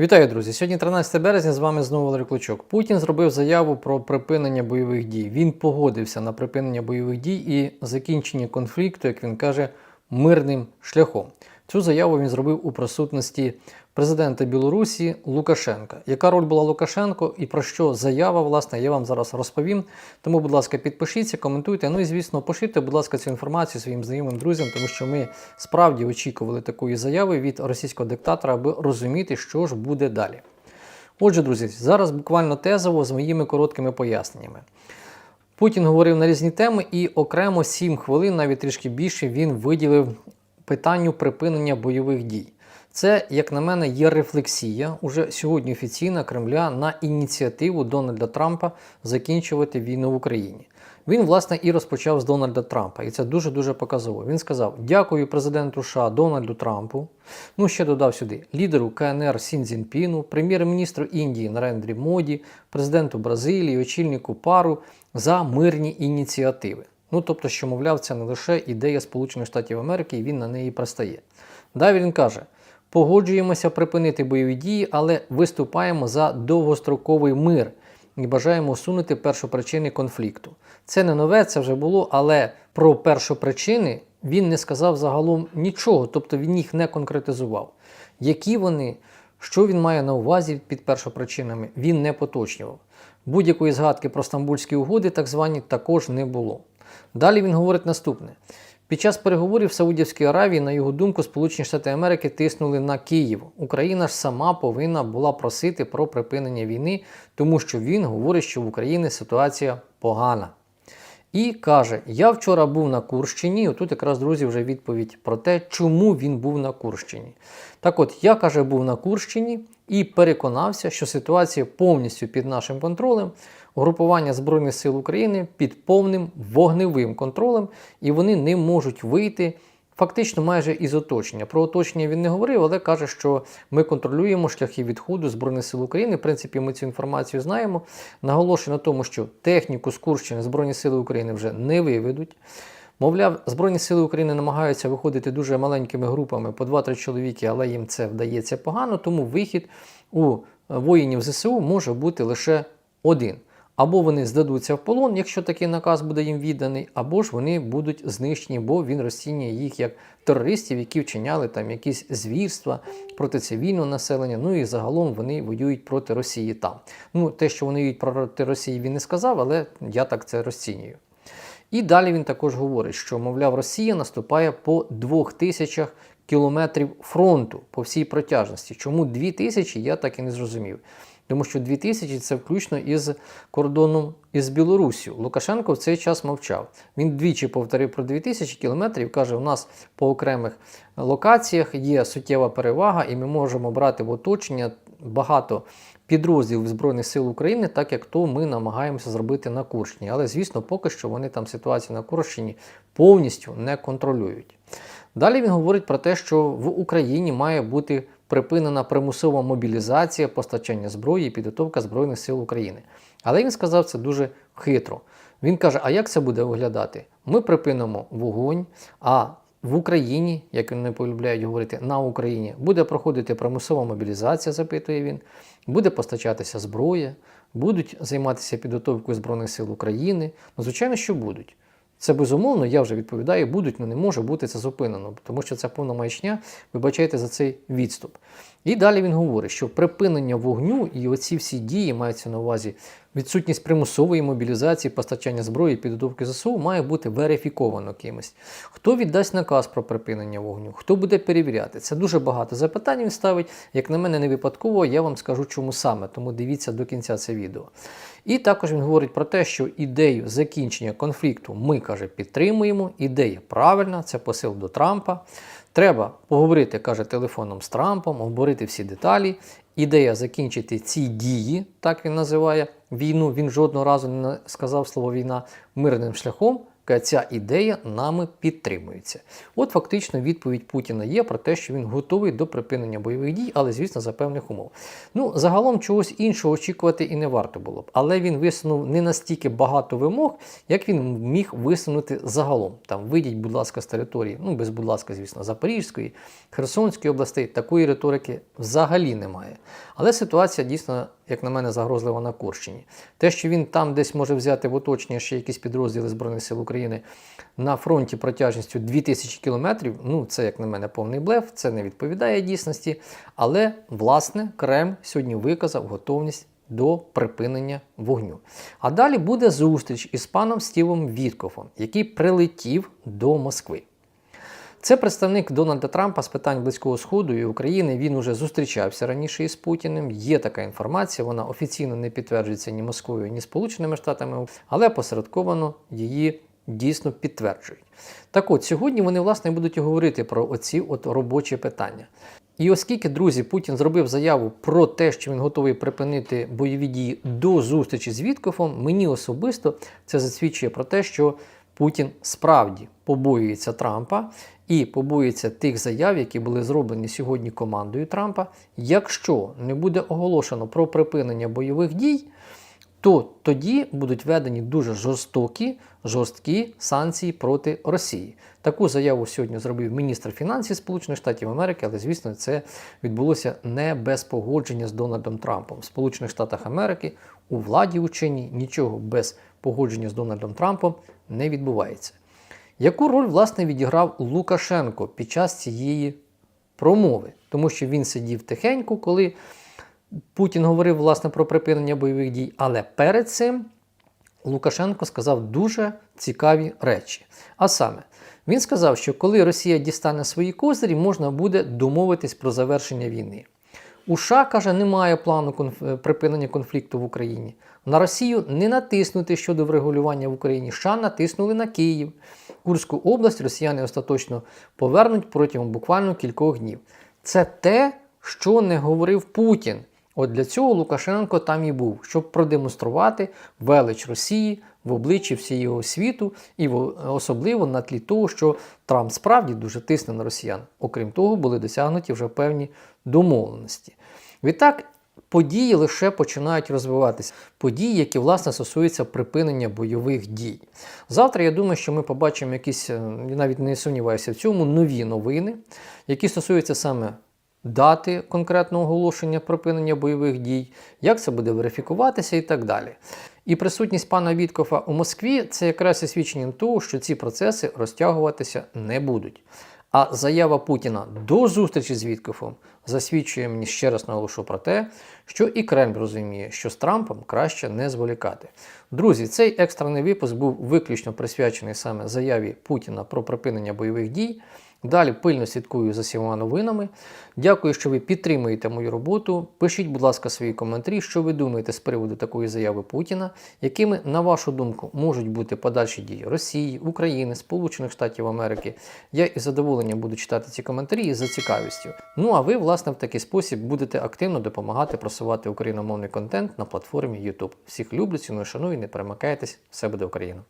Вітаю, друзі! Сьогодні 13 березня. З вами знову Валерій Клочок. Путін зробив заяву про припинення бойових дій. Він погодився на припинення бойових дій і закінчення конфлікту, як він каже, мирним шляхом. Цю заяву він зробив у присутності президента Білорусі Лукашенка. Яка роль була Лукашенко і про що заява, власне, я вам зараз розповім. Тому, будь ласка, підпишіться, коментуйте. Ну і звісно, поширте, будь ласка, цю інформацію своїм знайомим друзям, тому що ми справді очікували такої заяви від російського диктатора, аби розуміти, що ж буде далі. Отже, друзі, зараз буквально тезово з моїми короткими поясненнями. Путін говорив на різні теми, і окремо 7 хвилин, навіть трішки більше, він виділив питанню припинення бойових дій. Це, як на мене, є рефлексія уже сьогодні офіційна Кремля на ініціативу Дональда Трампа закінчувати війну в Україні. Він, власне, і розпочав з Дональда Трампа, і це дуже дуже показово. Він сказав: Дякую президенту США Дональду Трампу. Ну ще додав сюди лідеру КНР Сін Цзіньпіну, прем'єр-міністру Індії Нарендрі Моді, президенту Бразилії, очільнику пару за мирні ініціативи. Ну тобто, що, мовляв, це не лише ідея Сполучених Штатів Америки, і він на неї пристає. Далі він каже: погоджуємося припинити бойові дії, але виступаємо за довгостроковий мир і бажаємо усунути першопричини конфлікту. Це не нове, це вже було, але про першопричини він не сказав загалом нічого, тобто він їх не конкретизував. Які вони, що він має на увазі під першопричинами, він не поточнював. Будь-якої згадки про стамбульські угоди, так звані, також не було. Далі він говорить наступне: під час переговорів в Саудівській Аравії, на його думку, Сполучені Штати Америки тиснули на Київ. Україна ж сама повинна була просити про припинення війни, тому що він говорить, що в Україні ситуація погана. І каже: Я вчора був на Курщині. Отут якраз, друзі, вже відповідь про те, чому він був на Курщині. Так от, я каже, був на Курщині і переконався, що ситуація повністю під нашим контролем. Угрупування Збройних сил України під повним вогневим контролем, і вони не можуть вийти фактично майже із оточення. Про оточення він не говорив, але каже, що ми контролюємо шляхи відходу Збройних сил України. В принципі, ми цю інформацію знаємо. Наголошую на тому, що техніку з Курщини Збройні Сили України вже не виведуть. Мовляв, Збройні сили України намагаються виходити дуже маленькими групами по 2-3 чоловіки, але їм це вдається погано, тому вихід у воїнів ЗСУ може бути лише один. Або вони здадуться в полон, якщо такий наказ буде їм відданий, або ж вони будуть знищені, бо він розцінює їх як терористів, які вчиняли там якісь звірства проти цивільного населення. Ну і загалом вони воюють проти Росії там. Ну, те, що вони воюють проти Росії, він не сказав, але я так це розцінюю. І далі він також говорить, що, мовляв, Росія наступає по двох тисячах кілометрів фронту по всій протяжності. Чому дві тисячі, я так і не зрозумів. Тому що 2000 це включно із кордоном із Білоруссю. Лукашенко в цей час мовчав. Він двічі повторив про 2000 кілометрів. Каже, у нас по окремих локаціях є суттєва перевага, і ми можемо брати в оточення багато підрозділів Збройних сил України, так як то ми намагаємося зробити на Курщині. Але, звісно, поки що вони там ситуацію на Курщині повністю не контролюють. Далі він говорить про те, що в Україні має бути припинена примусова мобілізація, постачання зброї і підготовка Збройних сил України. Але він сказав це дуже хитро. Він каже: а як це буде виглядати? Ми припинимо вогонь, а в Україні, як вони полюбляють говорити, на Україні буде проходити примусова мобілізація, запитує він, буде постачатися зброя, будуть займатися підготовкою Збройних сил України. Ну, звичайно, що будуть. Це безумовно, я вже відповідаю, будуть, але не може бути це зупинено, тому що це повна маячня, вибачайте за цей відступ. І далі він говорить, що припинення вогню і оці всі дії маються на увазі відсутність примусової мобілізації, постачання зброї, підготовки ЗСУ має бути верифіковано кимось. Хто віддасть наказ про припинення вогню? Хто буде перевіряти? Це дуже багато запитань він ставить. Як на мене, не випадково, я вам скажу, чому саме, тому дивіться до кінця це відео. І також він говорить про те, що ідею закінчення конфлікту ми каже, підтримуємо. Ідея правильна, це посил до Трампа. Треба поговорити, каже, телефоном з Трампом, обговорити всі деталі. Ідея закінчити ці дії, так він називає війну. Він жодного разу не сказав слово війна мирним шляхом. Ця ідея нами підтримується. От фактично відповідь Путіна є про те, що він готовий до припинення бойових дій, але, звісно, за певних умов. Ну, загалом чогось іншого очікувати і не варто було б. Але він висунув не настільки багато вимог, як він міг висунути загалом. Там вийдіть, будь ласка, з території, ну без будь ласка, звісно, Запорізької, Херсонської областей. Такої риторики взагалі немає. Але ситуація дійсно, як на мене, загрозлива на Курщині. Те, що він там десь може взяти в оточення ще якісь підрозділи Збройних сил України на фронті протяжністю 2000 кілометрів, ну це, як на мене, повний блеф, це не відповідає дійсності. Але, власне, Кремль сьогодні виказав готовність до припинення вогню. А далі буде зустріч із паном Стівом Віткофом, який прилетів до Москви. Це представник Дональда Трампа з питань Близького Сходу і України. Він уже зустрічався раніше із Путіним. Є така інформація, вона офіційно не підтверджується ні Москвою, ні Сполученими Штатами, але посередковано її дійсно підтверджують. Так от, сьогодні вони власне будуть говорити про оці от робочі питання. І оскільки, друзі, Путін зробив заяву про те, що він готовий припинити бойові дії до зустрічі з Віткофом, мені особисто це засвідчує про те, що Путін справді побоюється Трампа і побоюється тих заяв, які були зроблені сьогодні командою Трампа. Якщо не буде оголошено про припинення бойових дій, то тоді будуть введені дуже жорстокі, жорсткі санкції проти Росії. Таку заяву сьогодні зробив міністр фінансів Сполучених Штатів Америки, але звісно, це відбулося не без погодження з Дональдом Трампом. В Сполучених Штатах Америки у владі учені нічого без погодження з Дональдом Трампом не відбувається. Яку роль власне відіграв Лукашенко під час цієї промови? Тому що він сидів тихенько, коли Путін говорив власне про припинення бойових дій, але перед цим Лукашенко сказав дуже цікаві речі. А саме, він сказав, що коли Росія дістане свої козирі, можна буде домовитись про завершення війни. У США, каже, немає плану конф... припинення конфлікту в Україні. На Росію не натиснути щодо врегулювання в Україні. США натиснули на Київ. Курську область росіяни остаточно повернуть протягом буквально кількох днів. Це те, що не говорив Путін. От для цього Лукашенко там і був, щоб продемонструвати велич Росії в обличчі всього світу, і особливо на тлі того, що Трамп справді дуже тисне на росіян. Окрім того, були досягнуті вже певні домовленості. Відтак. Події лише починають розвиватися. Події, які власне стосуються припинення бойових дій. Завтра я думаю, що ми побачимо якісь, я навіть не сумніваюся в цьому, нові новини, які стосуються саме дати конкретного оголошення припинення бойових дій, як це буде верифікуватися і так далі. І присутність пана Віткофа у Москві це якраз і свідчення того, що ці процеси розтягуватися не будуть. А заява Путіна до зустрічі з Віткофом засвідчує мені ще раз наголошу про те, що і Кремль розуміє, що з Трампом краще не зволікати. Друзі, цей екстрений випуск був виключно присвячений саме заяві Путіна про припинення бойових дій. Далі пильно слідкую за всіма новинами. Дякую, що ви підтримуєте мою роботу. Пишіть, будь ласка, свої коментарі, що ви думаєте з приводу такої заяви Путіна, якими, на вашу думку, можуть бути подальші дії Росії, України, Сполучених Штатів Америки. Я із задоволенням буду читати ці коментарі і за цікавістю. Ну а ви, власне, в такий спосіб будете активно допомагати просувати україномовний контент на платформі YouTube. Всіх люблю, ціную, шаную, не перемикайтесь, все буде Україна!